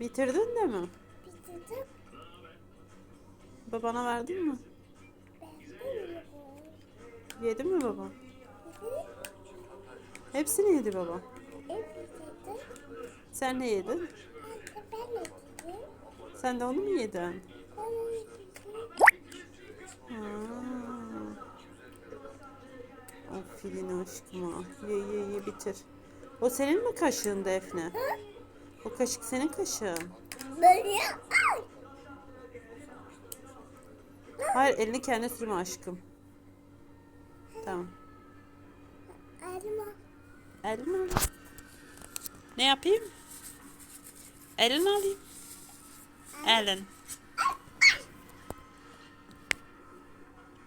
Bitirdin de mi? Bitirdim. Babana verdin mi? Ben Yedi mi baba? bitirdim. Hepsini yedi baba. Bitirdim. Sen ne yedin? Ben bitirdim. Sen de onu mu yedin? Onu. Ha. Aferin aşkıma. Ye ye ye bitir. O senin mi kaşığın Defne? O kaşık senin kaşığın. Böyle ay. Hayır elini kendine sürme aşkım. Tamam. Elma. Al. Ne yapayım? Elini alayım. Elin.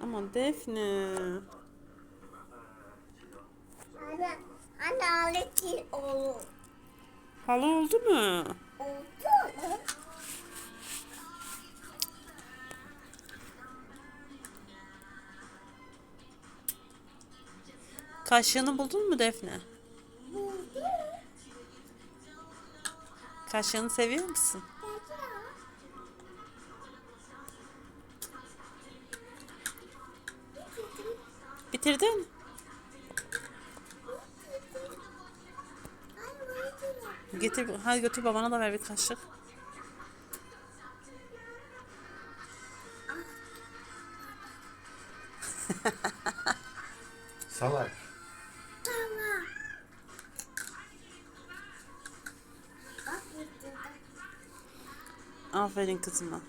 Aman Defne. Anne. Anne alet olur. Halı oldu mu? Oldu? Kaşığını buldun mu Defne? Buldu. Kaşığını seviyor musun? Bitirdin. Getir, hadi götür babana da ver bir kaşık. Salak. Aferin kızıma.